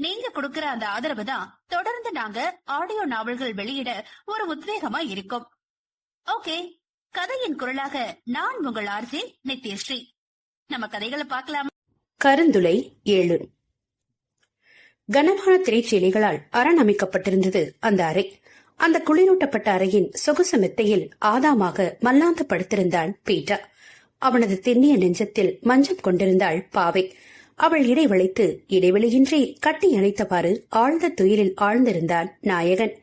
நீங்க கொடுக்கற அந்த ஆதரவு தான் தொடர்ந்து நாங்க ஆடியோ நாவல்கள் வெளியிட ஒரு உத்வேகமா இருக்கும். ஓகே கதையின் குரலாக நான் உங்கள் ஆர்ஜி நித்யஸ்ரீ. நம்ம கதைகளை பார்க்கலாம். கருந்துளை ஏழு. கனமான திரைச்சீலைகளால் அரண் அமைக்கப்பட்டிருந்தது அந்த அறை. அந்த குளிரூட்டப்பட்ட அறையின் சொகுசு மெத்தையில் ஆதாமாக மல்லாந்து படுத்திருந்தான் பீட்டா. அவனது திண்ணிய நெஞ்சத்தில் மஞ்சம் கொண்டிருந்தாள் பாவை. அவள் இடைவளைத்து இடைவெளியின்றி கட்டி அணைத்தவாறு ஆழ்ந்த துயிலில் ஆழ்ந்திருந்தான் நாயகன்.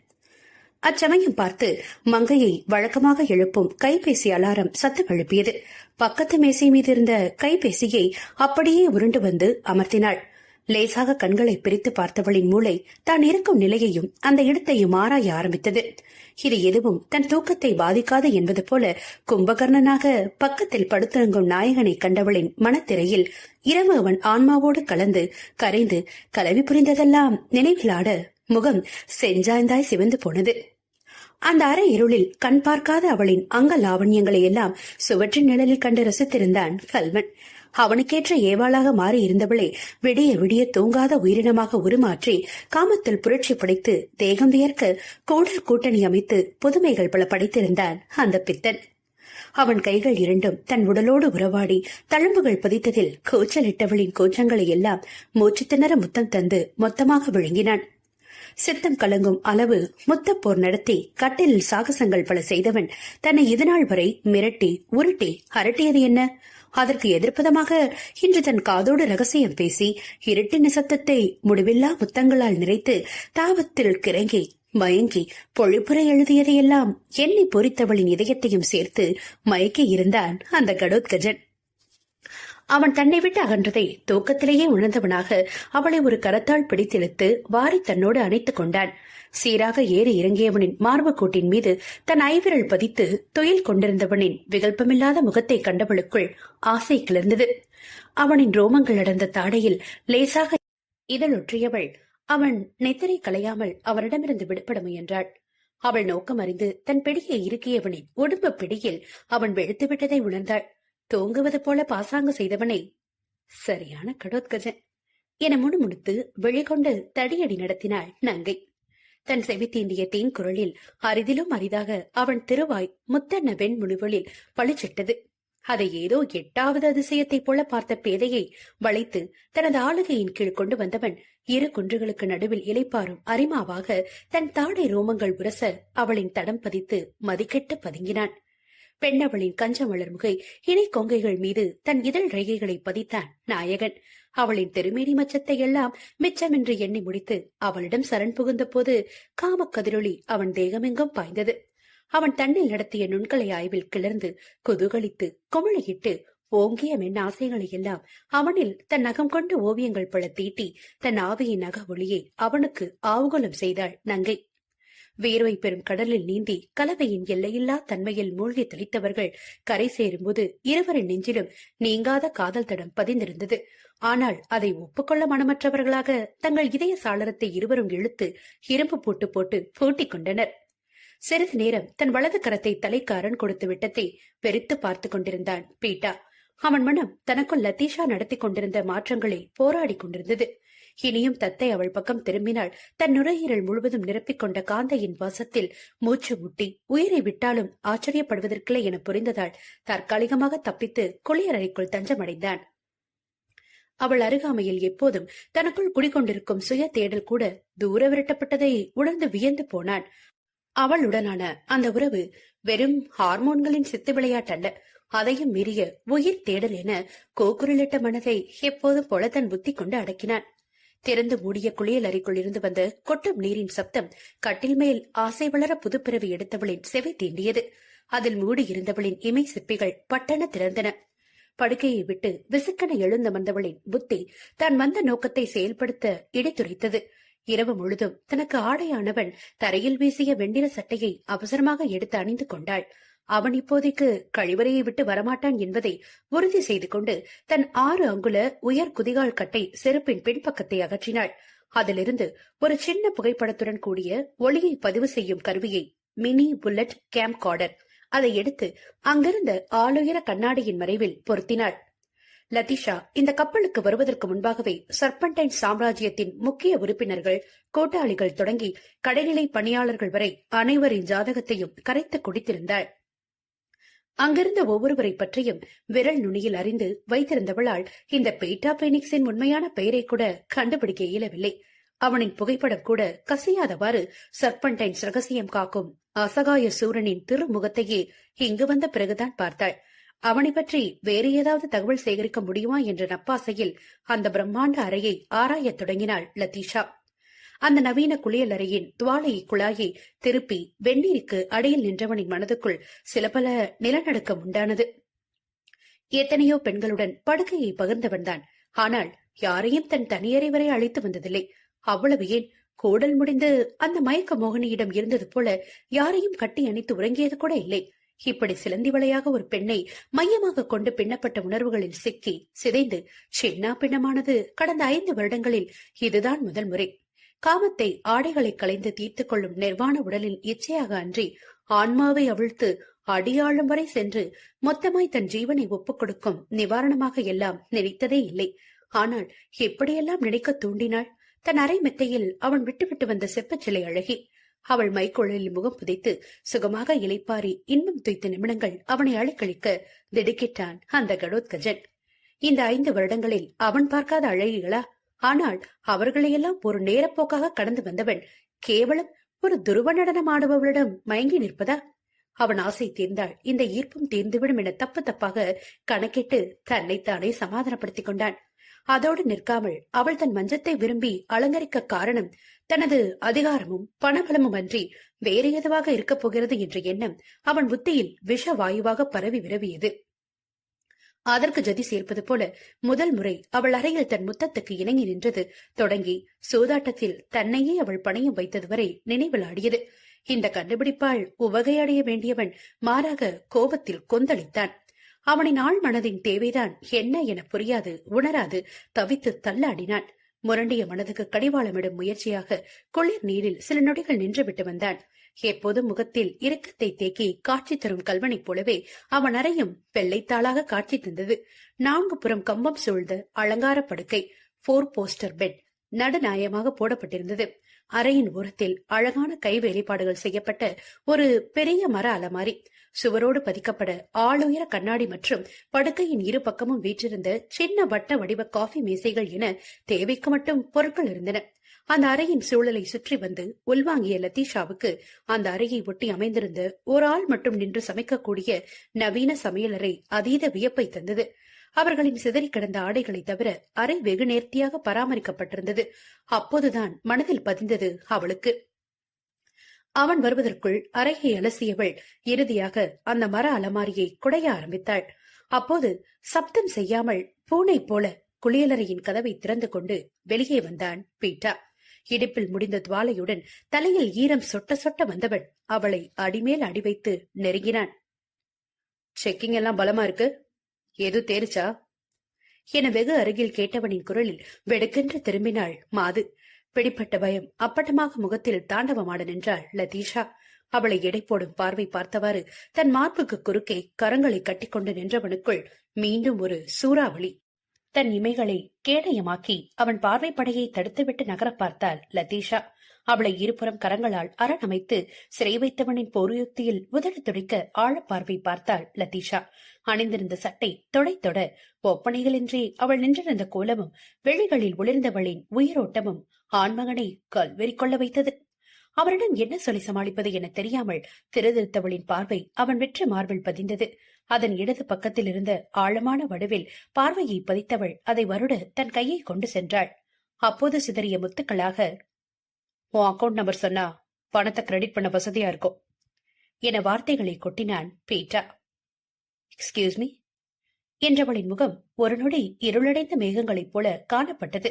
அச்சமயம் பார்த்து மங்கையை வழக்கமாக எழுப்பும் கைபேசி அலாரம் சத்தம் எழுப்பியது. பக்கத்து மேசை மீது இருந்த கைபேசியை அப்படியே உருண்டு வந்து அமர்த்தினாள். லேசாக கண்களை பிரித்து பார்த்தவளின் மூளை தான் இருக்கும் நிலையையும் அந்த இடத்தையும் ஆராய ஆரம்பித்தது. இது எதுவும் தன் தூக்கத்தை பாதிக்காது என்பது போல கும்பகர்ணனாக பக்கத்தில் படுத்திறங்கும் நாயகனை கண்டவளின் மனத்திரையில் இரவு அவன் ஆன்மாவோடு கலந்து கரைந்து கலவி புரிந்ததெல்லாம் நினைவிலாட முகம் செஞ்சாய்ந்தாய் சிவந்து போனது. அந்த அறை இருளில் கண் பார்க்காத அவளின் அங்க லாவண்யங்களை எல்லாம் சுவற்றின் நிழலில் கண்டு ரசித்திருந்தான் கல்வன். அவனுக்கேற்ற ஏவாளாக மாறி இருந்தவளை விடிய விடிய தூங்காத உயிரினமாக உருமாற்றி காமத்தில் புரட்சி படைத்து தேகம் வியர்க்க கூடல் கூட்டணி அமைத்து புதுமைகள் பல படைத்திருந்தான் அந்த பித்தன். அவன் கைகள் இரண்டும் தன் உடலோடு உறவாடி தழும்புகள் பதித்ததில் கூச்சலிட்டவளின் கூச்சங்களை எல்லாம் மூச்சு திணற முத்தம் தந்து மொத்தமாக விழுங்கினான். சித்தம் கலங்கும் அளவு முத்தப்போர் நடத்தி கட்டிலில் சாகசங்கள் பல செய்தவன் தன்னை இதுநாள் வரை மிரட்டி உருட்டி அரட்டியது என்ன? அதற்கு எதிர்ப்பதமாக இன்று தன் காதோடு ரகசியம் பேசி இருட்டின் நிசத்தத்தை முடிவில்லா முத்தங்களால் நிறைத்து தாவத்தில் கிறங்கி மயங்கி பொழிப்புரை எழுதியதையெல்லாம் எண்ணி பொறித்தவளின் இதயத்தையும் சேர்த்து மயக்கி இருந்தான் அந்த கடோத்கஜன் அவன் தன்னை விட்டு அகன்றதை தூக்கத்திலேயே உணர்ந்தவனாக அவளை ஒரு கரத்தால் பிடித்திழுத்து வாரி தன்னோடு அணைத்துக் கொண்டான். சீராக ஏறி இறங்கியவனின் மார்பக்கூட்டின் மீது தன் ஐவிரல் பதித்து தொயில் கொண்டிருந்தவனின் விகல்பமில்லாத முகத்தை கண்டவளுக்குள் ஆசை கிளர்ந்தது. அவனின் ரோமங்கள் அடர்ந்த தாடையில் லேசாக இதழொற்றியவள் அவன் நெத்தரை கலையாமல் அவரிடமிருந்து விடுபட முயன்றாள். அவள் நோக்கம் அறிந்து தன் பிடியை இருக்கியவனின் உடம்பு பிடியில் அவன் வெளுத்துவிட்டதை உணர்ந்தாள். தூங்குவது போல பாசாங்கு செய்தவனை சரியான கடோத்கஜன் என முணுமுணுத்து வெளிக்கொண்டு தடியடி நடத்தினாள் நங்கை. தன் செவித்தீண்டிய தேன் குரலில் அரிதிலும் அரிதாக அவன் திருவாய் முத்தன்ன வெண்முழுவலில் பளிச்சிட்டது. அதை ஏதோ எட்டாவது அதிசயத்தைப் போல பார்த்த பேதையை வளைத்து தனது ஆளுகையின் கீழ் கொண்டு வந்தவன் இரு குன்றுகளுக்கு நடுவில் இலைப்பாரும் அரிமாவாக தன் தாடை ரோமங்கள் உரச அவளின் தடம் பதித்து மதிக்கெட்டு பதுங்கினான். பெண்ணவளின் கஞ்சமலர் முகை இணை கொங்கைகள் மீது தன் இதழ் ரேகைகளை பதித்தான் நாயகன். அவளின் திருமேனி மச்சத்தை எல்லாம் மிச்சமென்று எண்ணி முடித்து அவளிடம் சரண் புகுந்த போது காமக்கதிரொளி அவன் தேகமெங்கும் பாய்ந்தது. அவன் தன்னில் நடத்திய நுண்கலை ஆய்வில் கிளர்ந்து குதூகலித்து குமிழியிட்டு ஓங்கிய மென் ஆசைகளை எல்லாம் அவனில் தன் நகம் கொண்டு ஓவியங்கள் பல தீட்டி தன் ஆவியின் நக ஒளியை அவனுக்கு ஆவுகோலம் செய்தாள் நங்கை. வேர்வை பெறும் கடலில் நீந்தி கலவையின் எல்லையில்லா தன்மையில் மூழ்கி தெளித்தவர்கள் கரை சேரும்போது இருவரின் நெஞ்சிலும் நீங்காத காதல் தடம் பதிந்திருந்தது. ஆனால் அதை ஒப்புக்கொள்ள மனமற்றவர்களாக தங்கள் இதய சாளரத்தை இருவரும் இழுத்து இரும்பு போட்டு போட்டு பூட்டிக் கொண்டனர். சிறிது நேரம் தன் வலது கரத்தை தலைக்காரன் கொடுத்து விட்டத்தை வெறித்து பார்த்து கொண்டிருந்தான் பீட்டா. அவன் மனம் தனக்குள் லத்தீஷா நடத்தி கொண்டிருந்த மாற்றங்களை போராடி கொண்டிருந்தது. இனியும் தத்தை அவள் பக்கம் திரும்பினாள். தன் நுரையீரல் முழுவதும் நிரப்பிக் கொண்ட காந்தையின் வாசத்தில் மூச்சு முட்டி உயிரை விட்டாலும் ஆச்சரியப்படுவதற்கில்லை என புரிந்ததால் தற்காலிகமாக தப்பித்து குளியலறைக்குள் தஞ்சமடைந்தான். அவள் அருகாமையில் எப்போதும் தனக்குள் குடிக்கொண்டிருக்கும் சுய தேடல் கூட தூர விரட்டப்பட்டதை உணர்ந்து வியந்து போனான் அவளுடனான அந்த உறவு வெறும் ஹார்மோன்களின் சித்து விளையாட்டல்ல. அதையும் மீறிய உயிர் தேடல் என கோக்குரலிட்ட மனதை எப்போதும் போல தன் புத்தி கொண்டு அடக்கினான் திறந்து மூடிய குளியல் அறைக்குள் இருந்து வந்த கொட்டும் நீரின் சப்தம் கட்டில் மேல் ஆசை வளர புதுப்பிறவி எடுத்தவளின் செவை தீண்டியது. அதில் மூடியிருந்தவளின் இமை சிற்பிகள் பட்டன திறந்தன. படுக்கையை விட்டு விசுக்கென எழுந்து வந்தவளின் புத்தி தான் வந்த நோக்கத்தை செயல்படுத்த இடைத்துரைத்தது. இரவு முழுதும் தனக்கு ஆடையானவன் தரையில் வீசிய வெண்ணிற சட்டையை அவசரமாக எடுத்து அணிந்து கொண்டாள். அவன் இப்போதைக்கு கழிவறையை விட்டு வரமாட்டான் என்பதை உறுதி செய்து கொண்டு தன் ஆறு அங்குல உயர் குதிகால் கட்டை செருப்பின் பின்பக்கத்தை அகற்றினாள். அதிலிருந்து ஒரு சின்ன புகைப்படத்துடன் கூடிய ஒளியை பதிவு செய்யும் கருவியை மினி புல்லட் கேம்ப் கார்டர் அதை எடுத்து அங்கிருந்த ஆளுயர கண்ணாடியின் மறைவில் பொருத்தினாள். லதிஷா இந்த கப்பலுக்கு வருவதற்கு முன்பாகவே சர்பன்டைன் சாம்ராஜ்யத்தின் முக்கிய உறுப்பினர்கள் கூட்டாளிகள் தொடங்கி கடைநிலை பணியாளர்கள் வரை அனைவரின் ஜாதகத்தையும் கரைத்து குடித்திருந்தாள். அங்கிருந்த ஒவ்வொருவரை பற்றியும் விரல் நுனியில் அறிந்து வைத்திருந்தவளால் இந்த பேட்டா பெனிக்ஸின் உண்மையான பெயரை கூட கண்டுபிடிக்க இயலவில்லை. அவனின் புகைப்படம் கூட கசியாதவாறு சர்பன்டைன்ஸ் ரகசியம் காக்கும் அசகாய சூரனின் திருமுகத்தையே இங்கு வந்த பிறகுதான் பார்த்தாள். அவனை பற்றி வேறு ஏதாவது தகவல் சேகரிக்க முடியுமா என்ற நப்பாசையில் அந்த பிரம்மாண்ட அறையை ஆராயத் தொடங்கினாள் லதீஷா. அந்த நவீன குளியலறையின் துவாலை குழாயை திருப்பி வெந்நீருக்கு அடியில் நின்றவனின் மனதுக்குள் சில பல நிலநடுக்கம் உண்டானது. எத்தனையோ பெண்களுடன் படுக்கையை பகிர்ந்தவன்தான் ஆனால் யாரையும் தன் தனியறை வரை அழைத்து வந்ததில்லை. அவ்வளவு ஏன்? கூடல் முடிந்து அந்த மயக்க மோகனியிடம் இருந்தது போல யாரையும் கட்டி அணைத்து உறங்கியது கூட இல்லை. இப்படி சிலந்தி வளையாக ஒரு பெண்ணை மையமாக கொண்டு பின்னப்பட்ட உணர்வுகளில் சிக்கி சிதைந்து சின்னா பின்னமானது கடந்த ஐந்து வருடங்களில் இதுதான் முதல் முறை. காமத்தை ஆடைகளை களைந்து தீர்த்துக் கொள்ளும் நிர்வாண உடலின் இச்சையாக அன்றி ஆன்மாவை அவிழ்த்து அடியாளும் வரை சென்று மொத்தமாய் தன் ஜீவனை ஒப்புக் கொடுக்கும் நிவாரணமாக எல்லாம் நினைத்ததே இல்லை. ஆனால் எப்படியெல்லாம் நினைக்க தூண்டினாள். தன் அரை மெத்தையில் அவன் விட்டுவிட்டு வந்த செப்பச் சிலை அழகி அவள் மைக்குழலில் முகம் புதைத்து சுகமாக இலைப்பாரி இன்னும் துய்த்த நிமிடங்கள் அவனை அழைக்கழிக்க திடுக்கிட்டான் அந்த கடோத்கஜன் இந்த ஐந்து வருடங்களில் அவன் பார்க்காத அழகிகளா? ஆனால் அவர்களையெல்லாம் ஒரு நேரப்போக்காக கடந்து வந்தவன் கேவலம் ஒரு துருவ நடனம் ஆடுபவளிடம் மயங்கி நிற்பதா? அவன் ஆசை தீர்ந்தாள் இந்த ஈர்ப்பும் தீர்ந்துவிடும் என தப்பு தப்பாக கணக்கிட்டு தன்னைத்தானே சமாதானப்படுத்திக் கொண்டான். அதோடு நிற்காமல் அவள் தன் மஞ்சத்தை விரும்பி அலங்கரிக்க காரணம் தனது அதிகாரமும் பணபலமும் அன்றி வேறு எதுவாக இருக்கப் போகிறது என்ற எண்ணம் அவன் புத்தியில் விஷ வாயுவாக பரவி விரவியது. அதற்கு ஜதி சேர்ப்பது போல முதல் முறை அவள் அறையில் தன் முத்தத்துக்கு இணங்கி நின்றது. தொடங்கி சூதாட்டத்தில் தன்னையே அவள் பணையம் வைத்தது வரை நினைவில் ஆடியது இந்த கண்டுபிடிப்பால் உவகையடைய வேண்டியவன் மாறாக கோபத்தில் கொந்தளித்தான். அவனின் ஆள் மனதின் தேவைதான் என்ன என புரியாது உணராது தவித்து தள்ளாடினான். முரண்டிய மனதுக்கு கடிவாளமிடும் முயற்சியாக குளிர் நீரில் சில நொடிகள் நின்றுவிட்டு வந்தான். எப்போதும் முகத்தில் இறுக்கத்தை தேக்கி காட்சி தரும் கல்வனைப் போலவே அவன் அறையும் வெள்ளைத்தாளாக காட்சி தந்தது. நான்கு புறம் கம்பம் சூழ்ந்த அலங்கார படுக்கை போர் போஸ்டர் பெட் நடுநாயமாக போடப்பட்டிருந்தது. அறையின் ஓரத்தில் அழகான கை வேலைப்பாடுகள் செய்யப்பட்ட ஒரு பெரிய மர அலமாரி சுவரோடு பதிக்கப்பட ஆளுயர கண்ணாடி மற்றும் படுக்கையின் இரு பக்கமும் வீற்றிருந்த சின்ன வட்ட வடிவ காஃபி மேசைகள் என தேவைக்கு மட்டும் பொருட்கள் இருந்தன. அந்த அறையின் சூழலை சுற்றி வந்து உள்வாங்கிய லத்தீஷாவுக்கு அந்த அறையை ஒட்டி அமைந்திருந்த ஒரு ஆள் மட்டும் நின்று சமைக்கக்கூடிய நவீன சமையலறை அதீத வியப்பை தந்தது. அவர்களின் சிதறி கிடந்த ஆடைகளை தவிர அறை வெகு நேர்த்தியாக பராமரிக்கப்பட்டிருந்தது. அப்போதுதான் மனதில் பதிந்தது அவளுக்கு. அவன் வருவதற்குள் அறையை அலசியவள் இறுதியாக அந்த மர அலமாரியை குடைய ஆரம்பித்தாள். அப்போது சப்தம் செய்யாமல் பூனை போல குளியலறையின் கதவை திறந்து கொண்டு வெளியே வந்தான் பீட்டா. இடுப்பில் முடிந்த துவாலையுடன் தலையில் ஈரம் சொட்ட சொட்ட வந்தவன் அவளை அடிமேல் அடி வைத்து நெருங்கினான். செக்கிங் எல்லாம் பலமா இருக்கு? எது தேரிச்சா என வெகு அருகில் கேட்டவனின் குரலில் வெடுக்கென்று திரும்பினாள் மாது. பிடிப்பட்ட பயம் அப்பட்டமாக முகத்தில் தாண்டவமாட நின்றாள் லதீஷா. அவளை எடை போடும் பார்வை பார்த்தவாறு தன் மார்புக்கு குறுக்கே கரங்களை கட்டிக்கொண்டு நின்றவனுக்குள் மீண்டும் ஒரு சூறாவளி. தன் இமைகளை கேடயமாக்கி அவன் பார்வைப்படையை தடுத்துவிட்டு நகரப் பார்த்தாள் லதீஷா. அவளை இருபுறம் கரங்களால் அரணமைத்து சிறை வைத்தவனின் போர்யுக்தியில் உதடு துடைக்க ஆழப்பார்வை பார்த்தாள் லதீஷா. அணிந்திருந்த சட்டை தொடை தொட ஒப்பனைகளின்றி அவள் நின்றிருந்த கோலமும் வெளிகளில் ஒளிர்ந்தவளின் உயிரோட்டமும் ஆண்மகனை கல்வெறி கொள்ள வைத்தது. அவரிடம் என்ன சொல்லி சமாளிப்பது என தெரியாமல் திருதிருத்தவளின் பார்வை அவன் வெற்ற மார்பில் பதிந்தது. அதன் இடது பக்கத்தில் இருந்த ஆழமான வடுவில் பார்வையை பதித்தவள் அதை வருட தன் கையை கொண்டு சென்றாள். அப்போது சிதறிய முத்துக்களாக உன் அக்கவுண்ட் நம்பர் சொன்னா பணத்தை கிரெடிட் பண்ண வசதியா இருக்கும் என வார்த்தைகளை கொட்டினான் பீட்டா. எக்ஸ்கியூஸ் மீ என்றவளின் முகம் ஒரு நொடி இருளடைந்த மேகங்களைப் போல காணப்பட்டது.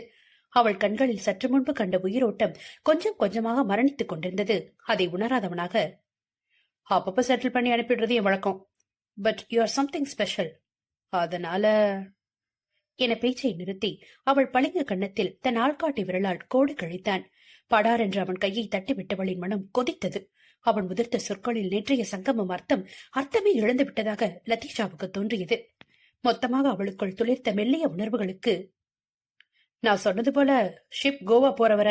அவள் கண்களில் சற்று முன்பு கண்ட உயிரோட்டம் கொஞ்சம் கொஞ்சமாக மரணித்துக் கொண்டிருந்தது. அதை உணராதவனாக அப்பப்ப செட்டில் பண்ணி அனுப்பிடுறது என் வழக்கம். But you are something special அதனால என பேச்சை நிறுத்தி அவள் பளிங்கு கன்னத்தில் தன் ஆள்காட்டி விரலால் கோடு கழித்தான். படார் என்று அவன் கையை தட்டிவிட்டவளின் மனம் கொதித்தது. அவன் உதிர்த்த சொற்களில் நேற்றைய சங்கமம் அர்த்தம் அர்த்தமே இழந்து விட்டதாக லதீஷாவுக்கு தோன்றியது. மொத்தமாக அவளுக்குள் துளிர்த்த மெல்லிய உணர்வுகளுக்கு நான் சொன்னது போல ஷிப் கோவா போறவர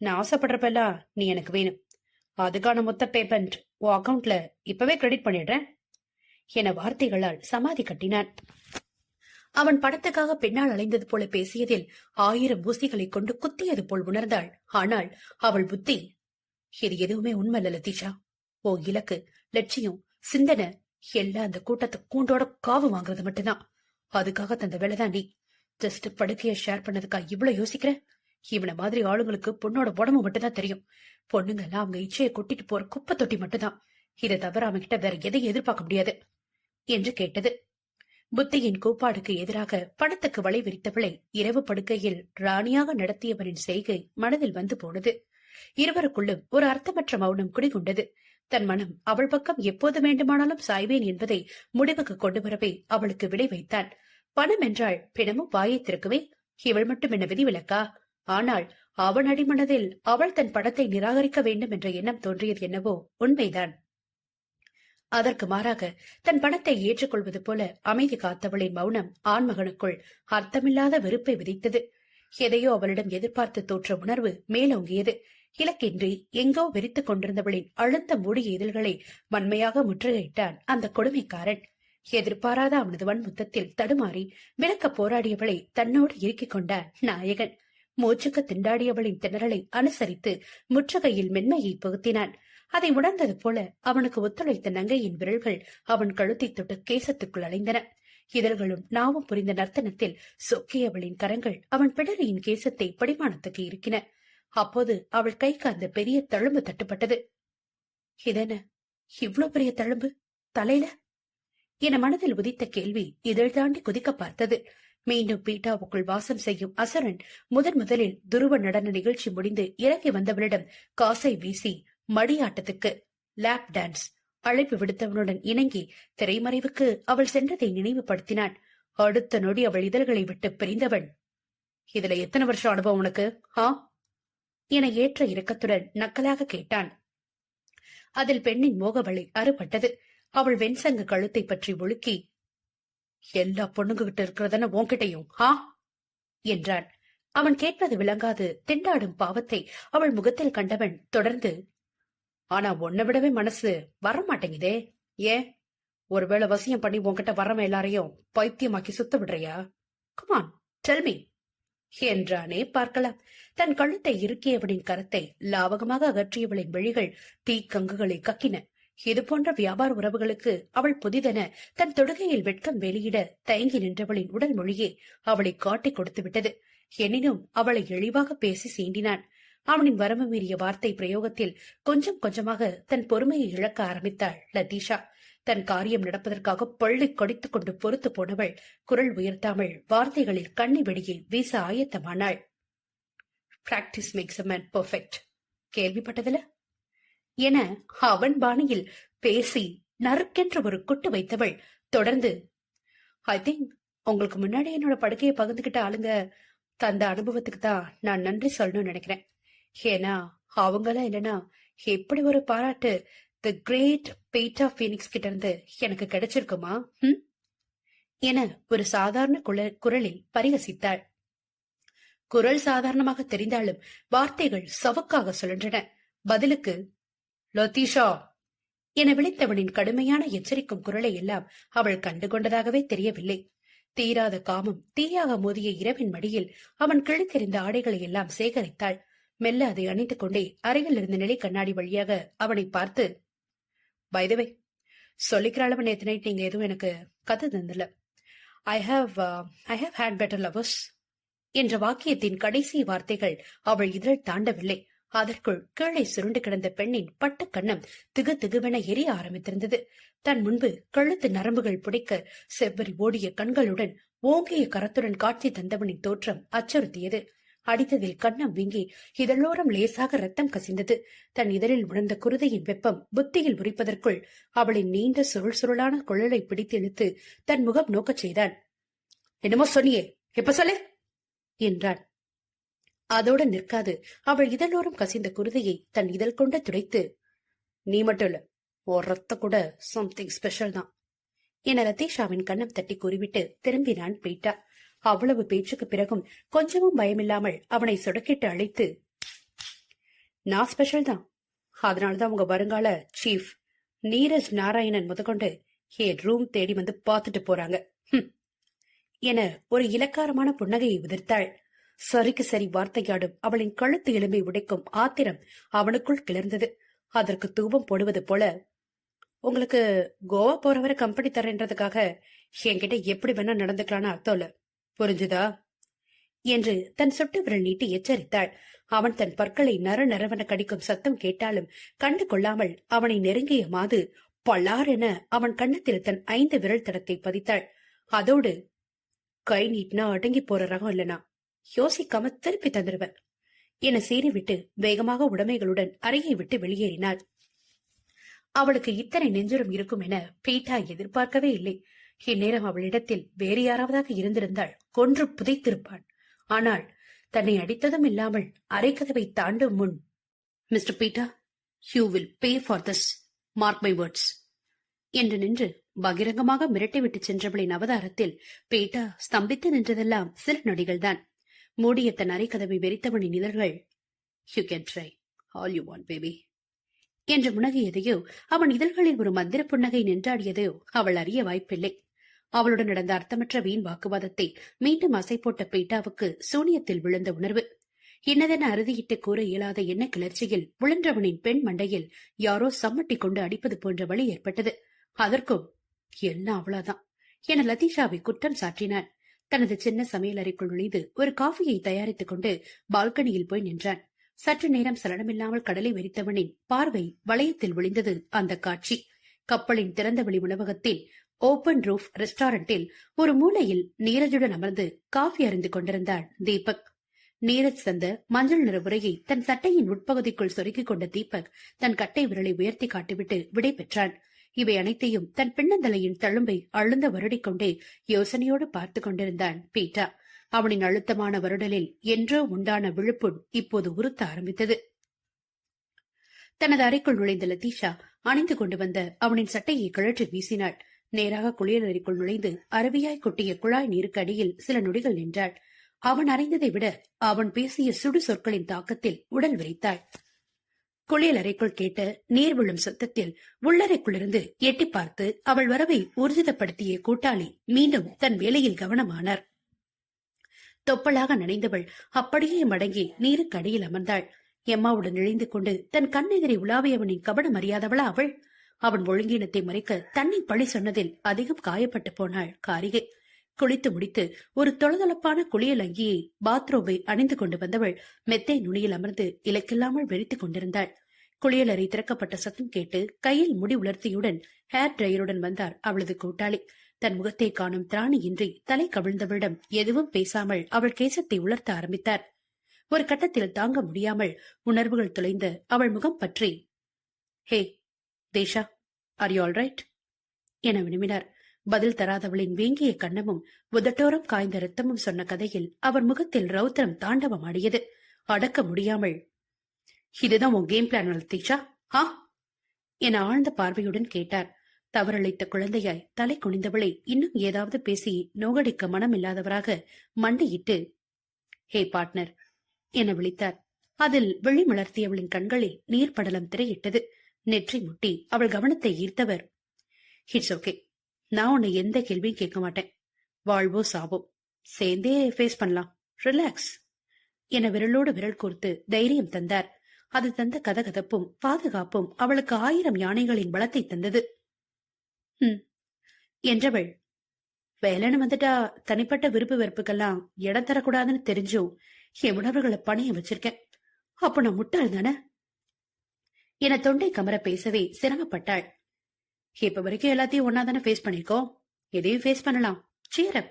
நான் ஆசைப்படுறப்பெல்லாம் நீ எனக்கு வேணும். அதுக்கான மொத்த பேமெண்ட் உன் அக்கவுண்ட்ல இப்பவே கிரெடிட் பண்ணிடுறேன் என வார்த்தைகளால் சமாதி கட்டினான். அவன் படத்துக்காக பின்னால் அலைந்தது போல பேசியதில் ஆயிரம் ஊசிகளை கொண்டு குத்தியது போல் உணர்ந்தாள். ஆனால் அவள் புத்தி இது எதுவுமே உண்மையில்ல லதீஷா. ஓ இலக்கு லட்சியம் சிந்தனை எல்லாம் அந்த கூட்டத்தை கூண்டோட காவு வாங்குறது மட்டும்தான். அதுக்காக தந்த வேலைதான் நீ. ஜஸ்ட் படுக்கைய ஷேர் பண்ணதுக்கா இவ்வளவு யோசிக்கிற இவனை மாதிரி ஆளுங்களுக்கு பொண்ணோட உடம்பு மட்டும்தான் தெரியும். பொண்ணுங்க எல்லாம் அவங்க இச்சையை கொட்டிட்டு போற குப்பை தொட்டி மட்டும்தான். இதை தவிர அவன் கிட்ட வேற எதையும் எதிர்பார்க்க முடியாது. என்று கேட்டது. புத்தியின் கூப்பாடுக்கு எதிராக பணத்துக்கு வலை விரித்தவளை இரவு படுக்கையில் ராணியாக நடத்தியவனின் செய்கை மனதில் வந்து போனது. இருவருக்குள்ளும் ஒரு அர்த்தமற்ற மௌனம் குடிகொண்டது. தன் மனம் அவள் பக்கம் எப்போது வேண்டுமானாலும் சாய்வேன் என்பதை முடிவுக்கு கொண்டு வரவே அவளுக்கு விடை வைத்தான். பணம் என்றால் பிணமும் வாயை திறக்கவே இவள் மட்டும் என்ன விதிவிலக்கா? ஆனால் அவன் அடிமனதில் அவள் தன் படத்தை நிராகரிக்க வேண்டும் என்ற எண்ணம் தோன்றியது என்னவோ உண்மைதான். அதற்கு மாறாக தன் பணத்தை ஏற்றுக்கொள்வது போல அமைதி காத்தவளின் மௌனம் ஆண்மகனுக்குள் அர்த்தமில்லாத வெறுப்பை விதித்தது. எதையோ அவளிடம் எதிர்பார்த்து தோற்ற உணர்வு மேலோங்கியது. இலக்கின்றி எங்கோ வெறித்துக் கொண்டிருந்தவளின் அழுத்த மூடிய இதழ்களை வன்மையாக முற்றுகையிட்டான் அந்த கொடுமைக்காரன். எதிர்பாராத அவனது வன்முத்தத்தில் தடுமாறி விளக்க போராடியவளை தன்னோடு இறுக்கிக் கொண்ட நாயகன். மூச்சுக்கு திண்டாடியவளின் திணறலை அனுசரித்து முற்றுகையில் மென்மையை புகுத்தினான். அதை உணர்ந்தது போல அவனுக்கு ஒத்துழைத்த நங்கையின் விரல்கள் அவன் கழுத்தை தொட்டு கேசத்துக்குள் அலைந்தன. இதழ்களும் நாவும் புரிந்த நர்த்தனத்தில் சொக்கியவளின் கரங்கள் அவன் பிடரியின் கேசத்தை படிமானத்துக்கு இருக்கின அப்போது அவள் கைக்கு அந்த பெரிய தழும்பு தட்டுப்பட்டது. இதென இவ்வளவு பெரிய தழும்பு? தலையில? என மனதில் உதித்த கேள்வி இதழ் தாண்டி குதிக்க பார்த்தது. மீண்டும் பீட்டாவுக்குள் வாசம் செய்யும் அசரன் முதன் முதலில் துருவ நடன நிகழ்ச்சி முடிந்து இறங்கி வந்தவனிடம் காசை வீசி மடியாட்டத்துக்கு லேப் டான்ஸ் அழைப்பு விடுத்தவனுடன் இணங்கி திரைமறைவுக்கு அவள் சென்றதை நினைவுபடுத்தினான். அடுத்த நொடி அவள் இதழ்களை விட்டு பிரிந்தவன் இதுல எத்தனை வருஷம் அனுபவம் உனக்கு? ஆ? என ஏற்ற இறக்கத்துடன் நக்கலாக கேட்டான். அதில் பெண்ணின் மோகவளை அறுபட்டது. அவள் வெண்சங்க கழுத்தை பற்றி ஒழுக்கி எல்லா பொண்ணுங்க கிட்ட இருக்கிறதான உன்கிட்டயும் ஆ? என்றான். அவன் கேட்பது விளங்காது. திண்டாடும் பாவத்தை அவள் முகத்தில் கண்டவன் தொடர்ந்து ஆனா உன்னை விடவே மனசு வர மாட்டேங்குதே ஏன்? ஒருவேளை வசியம் பண்ணி உன்கிட்ட வரவன் எல்லாரையும் பைத்தியமாக்கி சுத்த விடுறியா? குமான் டெல்மி என்றானே பார்க்கலாம். தன் கழுத்தை இறுக்கியவனின் கரத்தை லாவகமாக அகற்றியவளின் விழிகள் தீக்கங்குகளை கக்கின. இது போன்ற வியாபார உறவுகளுக்கு அவள் புதிதென தன் தொடுகையில் வெட்கம் வெளியிட தயங்கி நின்றவளின் உடல் மொழியே அவளை காட்டிக் கொடுத்து விட்டது எனினும் அவளை எளிவாக பேசி சீண்டினான். அவனின் வரம்பு மீறிய வார்த்தை பிரயோகத்தில் கொஞ்சம் கொஞ்சமாக தன் பொறுமையை இழக்க ஆரம்பித்தாள் லதீஷா. தன் காரியம் நடப்பதற்காக பள்ளி கொடித்துக் கொண்டு பொறுத்து போனவள் குரல் உயர்த்தாமல் வார்த்தைகளில் கண்ணி வெடியை வீச ஆயத்தமானாள். Practice makes a man perfect கேள்விப்பட்டதுல என அவன் பாணியில் பேசி நறுக்கென்று ஒரு குட்டு வைத்தவள் தொடர்ந்து ஐ திங்க் உங்களுக்கு முன்னாடி என்னோட படுக்கையை பகிர்ந்துகிட்ட ஆளுங்க தந்த அனுபவத்துக்கு தான் நான் நன்றி சொல்லணும்னு நினைக்கிறேன். ஏன்னா அவங்களாம் இல்லைன்னா எப்படி ஒரு பாராட்டு தி கிரேட் பீட்டா பீனிக்ஸ் கிட்ட இருந்து எனக்கு கிடைச்சிருக்குமா? ம்? என ஒரு சாதாரண குரலில் பரிகசித்தாள். குரல் சாதாரணமாக தெரிந்தாலும் வார்த்தைகள் சவக்காக சுழன்றன. பதிலுக்கு லதீஷா என விழித்தவனின் கடுமையான எச்சரிக்கும் குரலை எல்லாம் அவள் கண்டுகொண்டதாகவே தெரியவில்லை. தீராத காமம் தீயாக மோதிய இரவின் மடியில் அவன் கிழித்தெறிந்த ஆடைகளை எல்லாம் சேகரித்தாள். மெல்ல அதை அணிந்து கொண்டே அறையில் இருந்த நிலை கண்ணாடி வழியாக அவனை பார்த்து பைதவே சொல்லிக்கிற அளவு நேத்து நைட் நீங்க எதுவும் எனக்கு கத்து தந்தல. I have I have had better lovers என்ற வாக்கியத்தின் கடைசி வார்த்தைகள் அவள் இதழ் தாண்டவில்லை. அதற்குள் கீழே சுருண்டு கிடந்த பெண்ணின் பட்டு கண்ணம் திகு திகுவென எரிய ஆரம்பித்திருந்தது. தன் முன்பு கழுத்து நரம்புகள் புடைக்க செவ்வரி ஓடிய கண்களுடன் ஓங்கிய கரத்துடன் காட்சி தந்தவனின் தோற்றம் அச்சுறுத்தியது. அடித்ததில் கண்ணம் வீங்கி இதழோரம் லேசாக ரத்தம் கசிந்தது. தன் இதழில் உணர்ந்த குருதையின் வெப்பம் புத்தியில் உரிப்பதற்குள் அவளின் நீண்ட சுருள் சுருளான குழலை பிடித்து இழுத்து தன் முகம் நோக்கச் செய்தான். என்னமோ சொன்னியே எப்ப சொல்லு? என்றான். அதோடு நிற்காது. அவள் இதழோரம் கசிந்த குருதையை தன் இதழ் கொண்டு துடைத்து நீ மட்டும் இல்ல ஒரு ரத்த கூட சம்திங் ஸ்பெஷல் தான். என ரத்தீஷாவின் கண்ணம் தட்டி கூறிவிட்டு திரும்பினான் பீட்டா. அவ்வளவு பேச்சுக்கு பிறகும் கொஞ்சமும் பயமில்லாமல் அவனை சொடக்கிட்டு அழைத்து நான் ஸ்பெஷல் தான். அதனாலதான் உங்க வருங்கால சீஃப் நீரஜ் நாராயணன் முதற்கொண்டு என் ரூம் தேடி வந்து பார்த்துட்டு போறாங்க. என ஒரு இலக்காரமான புன்னகையை உதிர்த்தாள். சரிக்கு சரி வார்த்தையாடும் அவளின் கழுத்து எலும்பை உடைக்கும் ஆத்திரம் அவனுக்குள் கிளர்ந்தது. அதற்கு தூபம் போடுவது போல உங்களுக்கு கோவா போறவரை கம்பெனி தரேன்றதுக்காக என்கிட்ட எப்படி வேணா நடந்துக்கலான்னு அர்த்தம் இல்ல புரிஞ்சுதா? என்று தன் சுட்டு விரல் நீட்டி எச்சரித்தாள். அவன் தன் பற்களை நர நரவன கடிக்கும் சத்தம் கேட்டாலும் கண்டு கொள்ளாமல் அவனை நெருங்கிய மாது பல்லார் அவன் கண்ணத்தில் தன் ஐந்து விரல் தடத்தை பதித்தாள். அதோடு கை நீட்டினா அடங்கி போற ரகம் இல்லனா? யோசிக்காம திருப்பி தந்துடுவர் என சீறிவிட்டு வேகமாக உடைமைகளுடன் அறையை விட்டு வெளியேறினாள். அவளுக்கு இத்தனை நெஞ்சுரம் இருக்கும் என பீட்டா எதிர்பார்க்கவே இல்லை. இந்நேரம் அவளிடத்தில் வேறு யாராவதாக இருந்திருந்தால் கொன்று புதைத்திருப்பான் ஆனால் தன்னை அடித்ததும் இல்லாமல் அரைக்கதவை தாண்டும் முன் mister beta you will pay for this mark my words என்று நின்று பகிரங்கமாக மிரட்டிவிட்டு சென்றவளின் அவதாரத்தில் பீட்டா ஸ்தம்பித்து நின்றதெல்லாம் சில நொடிகள்தான். மூடிய தன் அரைக்கதவை வெறித்தவனின் இதழ்கள் you can try all you want baby என்று முனகியதையோ அவன் இதழ்களில் ஒரு மந்திர புன்னகை நின்றாடியதையோ அவள் அறிய வாய்ப்பில்லை. அவளுடன் நடந்த அர்த்தமற்ற வீண் வாக்குவாதத்தை மீண்டும் அசை போட்ட பீட்டாவுக்கு சூனியத்தில் விழுந்த உணர்வு. இன்னதென அறுதியிட்டு கூற இயலாத எண்ண கிளர்ச்சியில் விழுன்றவனின் பெண் மண்டையில் யாரோ சம்மட்டி கொண்டு அடிப்பது போன்ற வழி ஏற்பட்டது. அதற்கும் எல்லாம் அவ்வளவுதான் என லதீஷாவை குற்றம் சாற்றினான். தனது சின்ன சமையலறைக்குள் நுழைந்து ஒரு காஃபியை தயாரித்துக் கொண்டு பால்கனியில் போய் நின்றான். சற்று நேரம் சலனமில்லாமல் கடலை வெறித்தவனின் பார்வை வளையத்தில் விழுந்தது அந்த காட்சி. கப்பலின் திறந்தவெளி உணவகத்தில் ஓபன் ரூஃப் ரெஸ்டாரண்டில் ஒரு மூலையில் நீரஜுடன் அமர்ந்து காஃபி அறிந்து கொண்டிருந்தான் தீபக். நீரஜ் தந்த மஞ்சள் நிற உரையை தன் சட்டையின் உட்பகுதிக்குள் சொருக்கிக் கொண்ட தீபக் தன் கட்டை விரலை உயர்த்தி காட்டிவிட்டு விடை பெற்றான். இவை அனைத்தையும் தன் பின்னந்தலையின் தழும்பை அழுந்த வருடிக்கொண்டே யோசனையோடு பார்த்து கொண்டிருந்தான் பீட்டா. அவனின் அழுத்தமான வருடலில் என்றோ உண்டான விழுப்புண் இப்போது உறுத்த ஆரம்பித்தது. தனது அறைக்குள் நுழைந்த லதீஷா அணிந்து கொண்டு வந்த அவனின் சட்டையை கழற்றி வீசினாள். நேராக குளியலறைக்குள் நுழைந்து அருவியாய் கொட்டிய குழாய் நீருக்கு அடியில் சில நொடிகள் நின்றாள். அவன் அறைந்ததை விட அவன் பேசிய சுடு சொற்களின் தாக்கத்தில் உடல் விரைத்தாள். குளியலறைக்குள் கேட்ட நீர் விழும் சத்தத்தில் உள்ளறைக்குள்ளிருந்து எட்டி பார்த்து அவள் வரவை ஊர்ஜிதப்படுத்திய கூட்டாளி மீண்டும் தன் வேலையில் கவனமானார். தொப்பலாக நனைந்தவள் அப்படியே மடங்கி நீருக்கு அடியில் அமர்ந்தாள். எம்மாவுடன் இணைந்து கொண்டு தன் கண்ணெதிரை உலாவியவனின் கபடம் அறியாதவளா அவள்? அவன் ஒழுங்கீனத்தை மறைக்க தன்னை பழி சொன்னதில் அதிகம் காயப்பட்டு போனாள் காரிகை. குளித்து முடித்து ஒரு தொளதொளப்பான குளியல் அங்கியை பாத்ரோபை அணிந்து கொண்டு வந்தவள் மெத்தை நுனியில் அமர்ந்து இலக்கில்லாமல் வெறித்துக் கொண்டிருந்தாள். குளியலறை திறக்கப்பட்ட சத்தம் கேட்டு கையில் முடி உலர்த்தியுடன் ஹேர் டிரையருடன் வந்தார் அவளது கூட்டாளி. தன் முகத்தை காணும் திராணியின்றி தலை கவிழ்ந்தவளிடம் எதுவும் பேசாமல் அவள் கேசத்தை உலர்த்த ஆரம்பித்தார். ஒரு கட்டத்தில் தாங்க முடியாமல் உணர்வுகள் துளைந்த அவள் முகம் பற்றி hey Thesha are you all right என வினவினார். பதில் தராதவளின் வீங்கிய கண்ணமும் உதட்டோரம் காய்ந்த ரத்தமும் சொன்ன கதையில் அவர் முகத்தில் ரௌத்திரம் தாண்டவம் ஆடியது. அடக்க முடியாமல் இதுதான் உன் கேம் பிளான் தீஷா ஆ? என ஆழ்ந்த பார்வையுடன் கேட்டார். தவறளித்த குழந்தையாய் தலை குனிந்தவளை இன்னும் ஏதாவது பேசி நோகடிக்க மனமில்லாதவராக மண்டியிட்டு ஹே பார்ட்னர் என விழித்தார். அதில் வெள்ளி மலர்த்தியவளின் கண்களில் நீர் படலம் திரையிட்டது. நெற்றி முட்டி அவள் கவனத்தை ஈர்த்தவர் இட்ஸ் ஓகே நான் உன்னை எந்த கேள்வியும் கேட்க மாட்டேன். வாழ்வோ சாவோ. சேர்ந்தே ஃபேஸ் பண்ணலாம். ரிலாக்ஸ் என விரலோடு விரல் கோர்த்து தைரியம் தந்தார். அது தந்த கதகதப்பும் பாதுகாப்பும் அவளுக்கு ஆயிரம் யானைகளின் பலத்தை தந்தது. "ம்," என்றவள். வேலைன்னு வந்துட்டா தனிப்பட்ட விருப்பு வெறுப்புக்கெல்லாம் இடம் தரக்கூடாதுன்னு தெரிஞ்சும் என் உணர்வுகளை பணிய வச்சிருக்கேன். அப்ப நான் முட்டாள் தானே என தொண்டை கமர பேசவே சிரமப்பட்டாள். இப்ப வரைக்கும் எல்லாத்தையும் ஒன்னா தானே ஃபேஸ் பண்ணிருக்கோம்? எதையும் ஃபேஸ் பண்ணலாம். சீரப்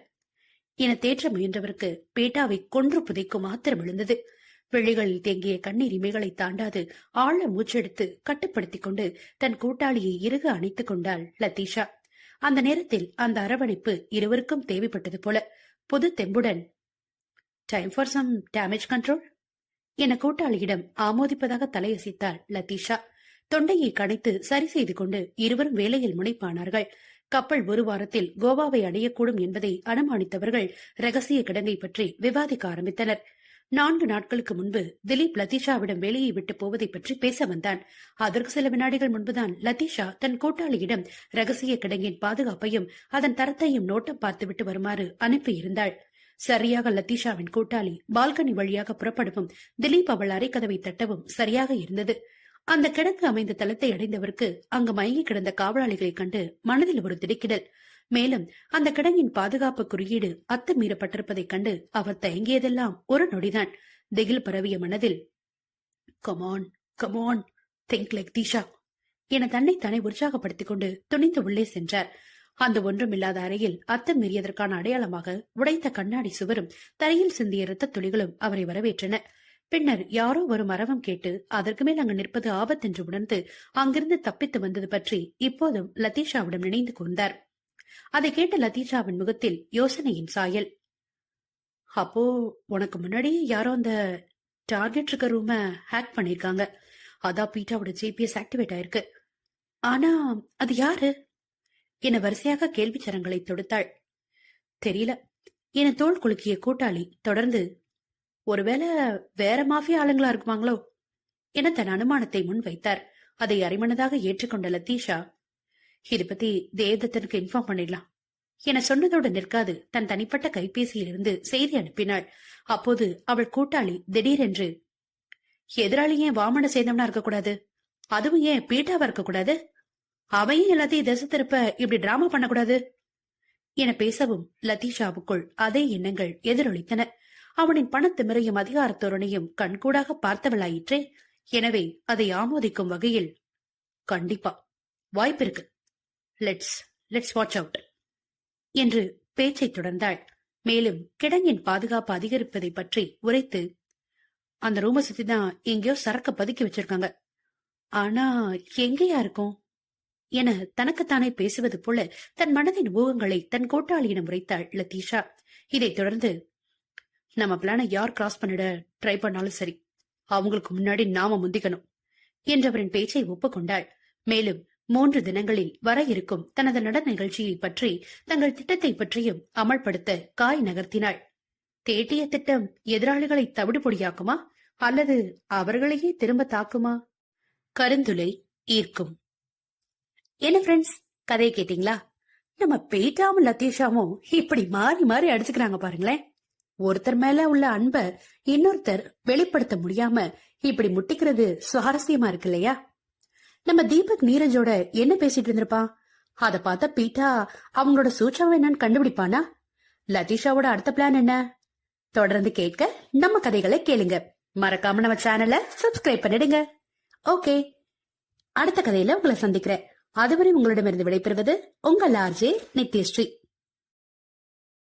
என தேற்ற முயன்றவருக்கு பேட்டாவை கொன்று புதைக்கும் ஆத்திரம் எழுந்தது விழிகளில் தேங்கிய கண்ணீர் இமைகளை தாண்டாது ஆழ மூச்செடுத்து கட்டுப்படுத்திக் கொண்டு தன் கூட்டாளியை இறுக அணைத்துக் கொண்டாள் லத்தீஷா. அந்த நேரத்தில் அந்த அரவணைப்பு இருவருக்கும் தேவைப்பட்டது போல. புது தெம்புடன் time for some damage control என கூட்டாளியிடம் ஆமோதிப்பதாக தலையசைத்தாள் லத்தீஷா. தொண்டையை கணைத்து சரி செய்து கொண்டு இருவரும் வேலையில் முனைப்பானார்கள். கப்பல் ஒரு வாரத்தில் கோவாவை அடையக்கூடும் என்பதை அனுமானித்தவர்கள் ரகசிய கிடங்கை பற்றி விவாதிக்க ஆரம்பித்தனர். நான்கு நாட்களுக்கு முன்பு திலீப் லதீஷாவிடம் வேலையை விட்டு போவதை பற்றி பேச வந்தான். அதற்கு சில வினாடிகள் முன்புதான் லதீஷா தன் கூட்டாளியிடம் ரகசிய கிடங்கின் பாதுகாப்பையும் அதன் தரத்தையும் நோட்டம் பார்த்துவிட்டு வருமாறு அனுப்பியிருந்தாள். சரியாக லத்தீஷாவின் கூட்டாளி பால்கனி வழியாக புறப்படவும் திலீப் அவள் அறைக்கதவை தட்டவும் சரியாக இருந்தது. அந்த கிடங்கு அமைந்த தளத்தை அடைந்தவருக்கு அங்கு மயங்கி கிடந்த காவலாளிகளைக் கண்டு மனதில் ஒரு திடுக்கிடல். மேலும் அந்த கிடங்கின் பாதுகாப்பு குறியீடு அத்துமீறப்பட்டிருப்பதைக் கண்டு அவர் தயங்கியதெல்லாம் ஒரு நொடிதான். திகில் பரவிய மனதில் come on come on think like Disha என தன்னை தானே உற்சாகப்படுத்திக் கொண்டு துணிந்து உள்ளே சென்றார். அந்த ஒன்றுமில்லாத அறையில் அத்தம் மீறியதற்கான அடையாளமாக உடைத்த கண்ணாடி சுவரும் தரையில் சிந்திய இரத்த துளிகளும் அவரை வரவேற்றன. பின்னர் யாரோ ஒரு மரவம் கேட்டு அதற்கு மேல் அங்கு நிற்பது ஆபத்தென்று உணர்ந்து அங்கிருந்து தப்பித்து வந்தது பற்றி இப்போதும் லதீஷாவிடம் நினைந்து கொண்டார் அதை கேட்ட லதீஷாவின் முகத்தில் யோசனையின் சாயல். அப்போ உனக்கு முன்னாடியே யாரோ அந்த டார்கெட் இருக்க ரூம ஹேக் பண்ணிருக்காங்க. அதான் பீட்டாவோட ஜிபிஎஸ் ஆக்டிவேட் ஆயிருக்கு. ஆனா அது யாரு? என வரிசையாக கேள்விச் சரங்களை தொடுத்தாள். தெரியல. என தோள் குலுக்கிய கூட்டாளி தொடர்ந்து ஒருவேளை வேற மாஃபியா ஆளுங்களா இருக்குமாங்களோ? என தன் அனுமானத்தை முன் வைத்தார். அதை அரைமனதாக ஏற்றுக்கொண்ட லத்தீஷா இது பத்தி தேவதத்தனுக்கு இன்ஃபார்ம் பண்ணிடலாம். என சொன்னதோடு நிற்காது தன் தனிப்பட்ட கைபேசியிலிருந்து செய்தி அனுப்பினாள். அப்போது அவள் கூட்டாளி திடீரென்று எதிராளி ஏன் வாமன சேர்ந்தவனா இருக்கக்கூடாது? அதுவும் ஏன் பீட்டாவா இருக்கக்கூடாது? அவையும் எல்லாத்தையும் திசை திருப்ப இப்படி டிராமா பண்ணக்கூடாது? என பேசவும் லதீஷாவுக்குள் அதே எண்ணங்கள் எதிரொலித்தன. அவனின் பணத்திமிரையும் அதிகாரத்தோரணையும் கண்கூடாக பார்த்தவளாயிற்றே. எனவே அதை ஆமோதிக்கும் வகையில் கண்டிப்பா வாய்ப்பிருக்கு லெட்ஸ் லெட்ஸ் வாட்ச் அவுட் என்று பேச்சை தொடர்ந்தாள். மேலும் கிடங்கின் பாதுகாப்பு அதிகரிப்பதை பற்றி உரைத்து அந்த ரூமை சுத்தி தான் எங்கேயோ சரக்க பதுக்கி வச்சிருக்காங்க. ஆனா எங்கேயா இருக்கும்? என தனக்குத்தானே பேசுவது போல தன் மனதின் ஊகங்களை தன் கூட்டாளியிடம் உரைத்தாள் லத்தீஷா. இதைத் தொடர்ந்து நம்ம பிளானை யார் கிராஸ் பண்ணிட ட்ரை பண்ணாலும் சரி அவங்களுக்கு முன்னாடி நாம முந்திக்கணும் என்றவரின் பேச்சை ஒப்புக்கொண்டாள். மேலும் மூன்று தினங்களில் வர இருக்கும் தனது நட நிகழ்ச்சியை பற்றி தங்கள் திட்டத்தை பற்றியும் அமல்படுத்த காய் நகர்த்தினாள். தேட்டிய திட்டம் எதிராளிகளை தவிடுபொடியாக்குமா அல்லது அவர்களையே திரும்ப தாக்குமா? கருந்துளை ஈர்க்கும். என்ன ஃப்ரெண்ட்ஸ் கதையை கேட்டீங்களா? நம்ம பேட்டாவும் லத்தீஷாவும் இப்படி மாறி மாறி அடிச்சுக்கிறாங்க பாருங்களேன். ஒருத்தர் மேல உள்ள அன்ப இன்னொருத்தர் வெளிப்படுத்த முடியாம இப்படி முட்டிக்கிறது சுவாரஸ்யமா இருக்கு இல்லையா? நம்ம தீபக் நீரஜோட என்ன பேசிட்டு இருந்திருப்பான் அத பார்த்தா பீட்டா அவங்களோட சூச்சம் என்னன்னு கண்டுபிடிப்பானா? லதீஷாவோட அடுத்த பிளான் என்ன? தொடர்ந்து கேட்க நம்ம கதைகளை கேளுங்க. மறக்காம நம்ம சேனலை சப்ஸ்கிரைப் பண்ணிடுங்க. ஓகே அடுத்த கதையில உங்களை சந்திக்கிறேன். அதுவரை உங்களிடமிருந்து விடைபெறுவது உங்கள் ஆர்ஜே நித்யஸ்ரீ.